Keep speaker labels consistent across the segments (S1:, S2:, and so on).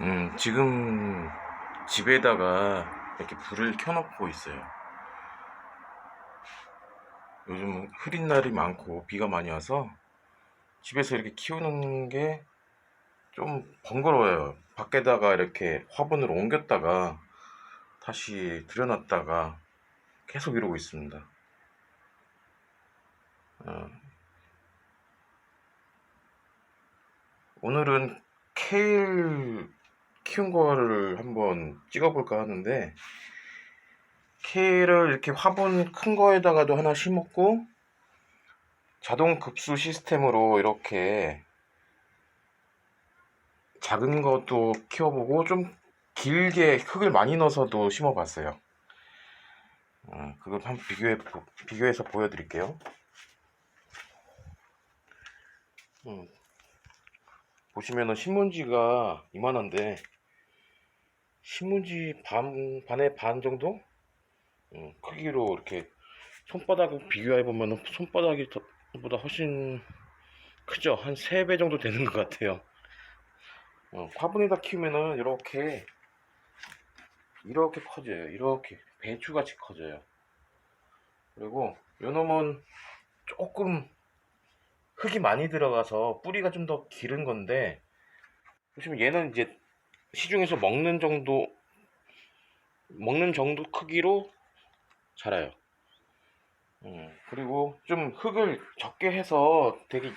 S1: 음, 지금 집에다가 이렇게 불을 켜놓고 있어요. 요즘 흐린 날이 많고 비가 많이 와서 집에서 이렇게 키우는 게 좀 번거로워요. 밖에다가 이렇게 화분을 옮겼다가 다시 들여놨다가 계속 이러고 있습니다. 어, 오늘은 케일 키운 거를 한번 찍어볼까 하는데 케일을 이렇게 화분 큰 거에다가도 하나 심었고 자동 급수 시스템으로 이렇게 작은 것도 키워보고 좀 길게 흙을 많이 넣어서도 심어봤어요. 어, 그걸 한번 비교해 보- 비교해서 보여드릴게요. 음, 보시면은 신문지가 이만한데 신문지 반 반의 반 정도? 음, 크기로 이렇게 손바닥을 비교해 보면은 손바닥이 더- 보다 훨씬 크죠? 한 3배 정도 되는 것 같아요. 어, 화분에다 키우면은 이렇게 이렇게 커져요. 이렇게 배추같이 커져요. 그리고 요놈은 조금 흙이 많이 들어가서 뿌리가 좀 더 기른 건데 보시면 얘는 이제 시중에서 먹는 정도 먹는 정도 크기로 자라요. 음, 그리고 좀 흙을 적게 해서 되게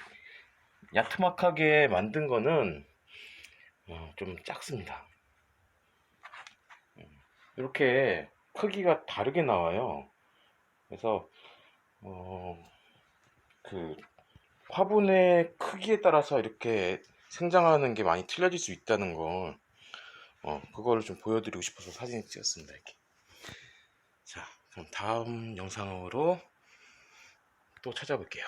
S1: 야트막하게 만든 거는 어, 좀 작습니다. 음, 이렇게 크기가 다르게 나와요. 그래서 어, 그 화분의 크기에 따라서 이렇게 생장하는 게 많이 틀려질 수 있다는 걸, 어, 그거를 좀 보여드리고 싶어서 사진 찍었습니다, 이렇게. 자, 그럼 다음 영상으로 또 찾아볼게요.